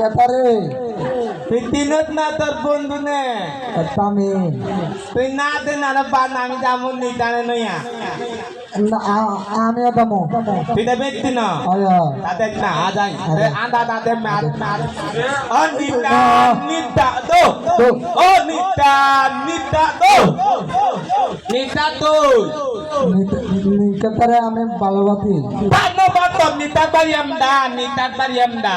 কেপারে তুই তিনত না তোর বন্ধু নে। আমি তুই না দে না রে বান আমি যাব নি জানে নইয়া। আমিও দামো তুই তো ব্যক্তি না। তাদের না আ যাই। আন্দা তাদের ম্যাচ ম্যাচ ও নিতা নিতা তো ও নিতা নিতা তো নিতা তো আমি ভালোবাসি। ba to? Nita Bariamda, Nita Bariamda.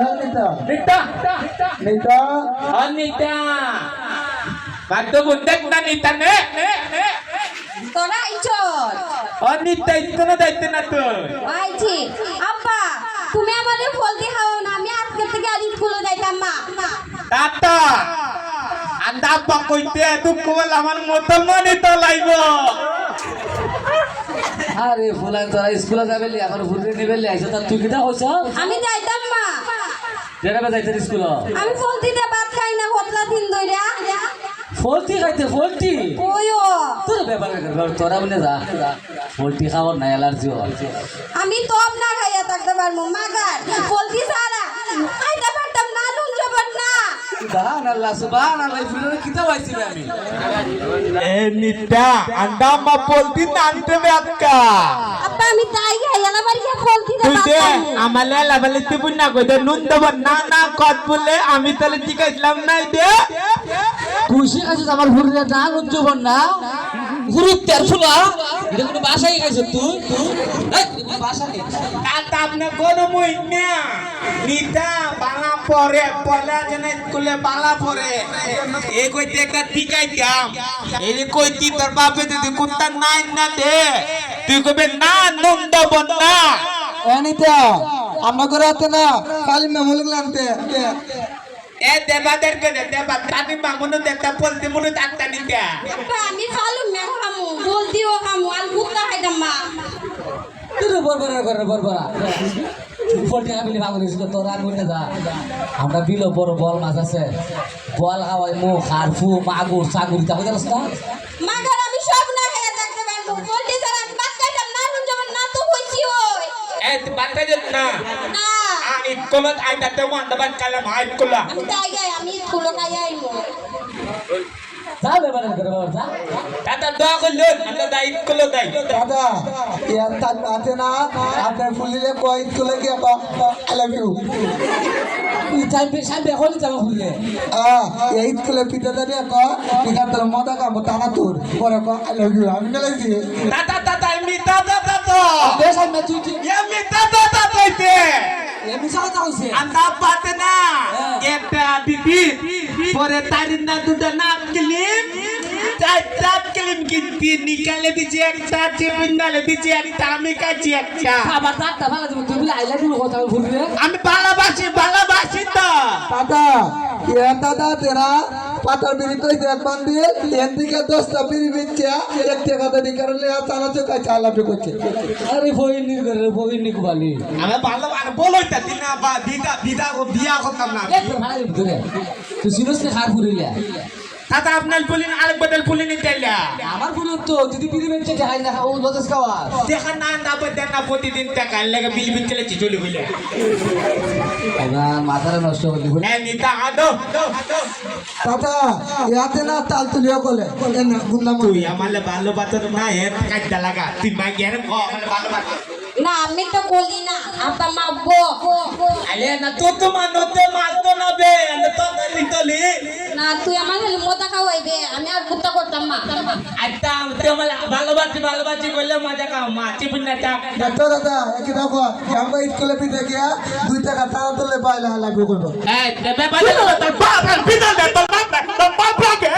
O Nita Nita. নিতা? তোরা. আইছি আব্বা তুমি আমারে ফল দিয়ে খাও না আমি আজকে থেকে আর স্কুলে যাইতাম মা Tata! Anda pa ko ite, tu ko laman mo to man ito live. আরে ফুলান তোরা স্কুলে যাবে এখন ফুলতে নিবে লি আইছো তা তুই কিটা কইছ? আমি যাইতাম মা। যেটা যাইতে স্কুল। আমি ফল দিতে ভাত খাই না হতলা দিন ধইরা। ফলটি খাইতে ফলটি ওইও তোর ব্যাপার ব্যাপার তোরা বলে যা। ফলটি খাওয়ার নাই অ্যালার্জি হয়। আমি টপ না খাইয়া থাকতে পারব মাগার ফল দি সারা খাইতে পারতাম না নুন জবর না কিতা পাইছি আমি। তাই তুই যে আমালে না নুন দেব। না না কত বলে আমি তাহলে জিজ্ঞাসলাম নাই দে। খুশি খাইছিস আমার ঘুরে না উজ্জীবন না। গুরুত্বের ফুলা। এটা কোনো বাসায় খাইছ তুই তুই এই, কোনো বাসায় Kata আপনি কোন মহিনা নিতা বালা পরে পলা যেন স্কুলে বালা পরে। এই কইতে একটা টিকাই দাম এই কইতি তোর বাপে যদি কুত্তা নাই না দে তুই কবে না নুন দেব না। আমরা করে না খালি মেমুল আনতে। মে। মা তুই বরবরা করে বরবরা তোর আর যা। আমরা বিলো বড় বল মাছ আছে। বল খাওয়াই মুখ আর ফু মাগুর চাগুর তা বুঝতে না? মাগার আমি সব না খাইয়া থাকতে পারব। বল দি আমি ভাত না নুন জবর না তো কইছি ওই। এ বাতা না। না। আ ইকলত আইতা তে ওয়ান দাবান কালাম আই কুলা আমি তাই গাই আমি স্কুলে খাইয়া আইমু যা বেবার করে বাবা যা তাতা দোয়া করল আমরা দাই ইকলো দাই দাদা ইয়ার তার হাতে না? আপনার ফুলিলে কয় তুলে গিয়ে আই লাভ ইউ তুই চাই পেশাই বেখলি যাব খুললে এই তুলে পিতা দাদি ক পিতা তোর মদা কাম টানা তোর। পরে ক আই লাভ ইউ আমি মেলাইছি। তাতা তাতা মি তাতা তাতা পেশাই না তুই তুই Ya mi tata tata ite. এমনি সাথে হইছে Anda patna. Eta bibit. Pore tarin na le di jek ta ami ka jek ta. আবার তারটা ভালো তুমি তুই বলে আইলা দিল কথা খুললে আমি ভালোবাসি ভালোবাসি তো। দাদা ইয়ার দাদা তেরা পাতার বিড়ি কই দেখ বান্ধি এর দিকে দশটা বিড়ি বিচ্ছে এক টাকা দাদি কারণে চানা চোখা চালাপি করছে আরে বই নি করে বই নি কুবালি আমি ভালো আমি বলোই তা দিনা বা দিদা দিদা ও বিয়া করতাম না। তুই নে খার ফুরিলা। তাতা আপনার পুলিন আরেক বদল পুলিন চাইলা আমার ফুল তো যদি বিড়ি বেঁচে খাই না ও লজেস খাওয়া। দেখা না না বদল না প্রতিদিন টাকা লেগে বিল বিল চলে চলে বলে মাথাটা নষ্ট করলি বলে নিতা আদো। দাদা ইয়াতে না তাল তুলিও কলে। গুন্ডা তুই আমালে ভালো বাতর না এর কাজটা লাগা। তুই মা গের ক আমালে ভালো বাতর না। আমি তো বলি না আব্বা মা বো আলে না তো তো মানো তো মারতো না বে তো তলি। না তুই আমার খালি মোটা খাওয়াইবে আমি আর গুত্তা করতাম মা আচ্ছা তোমার ভালোবাসি ভালোবাসি করলে মজা কাও মা চিপিন না চাপ দেখো দাদা একই দেখো আমরা স্কুলে পিঠে গিয়া দুই টাকা টানা তুলে বাইলে লাগবে করব। এই বে তোর বাপ পিতা দে তোর বাপ তোর বাপ লাগে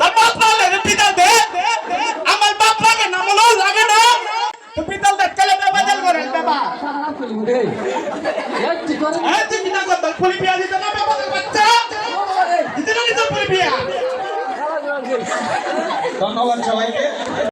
তোর বাপ লাগে পিতা দে আমার বাপ লাগে না মলো লাগে না। তো পিতা দে চলে বে বদল করে বাবা খারাপ করলি রে এই তুই করে এই তুই পিতা কর পুলি দিতে না বে বদল বাচ্চা? ধন্যবাদ সবাইকে।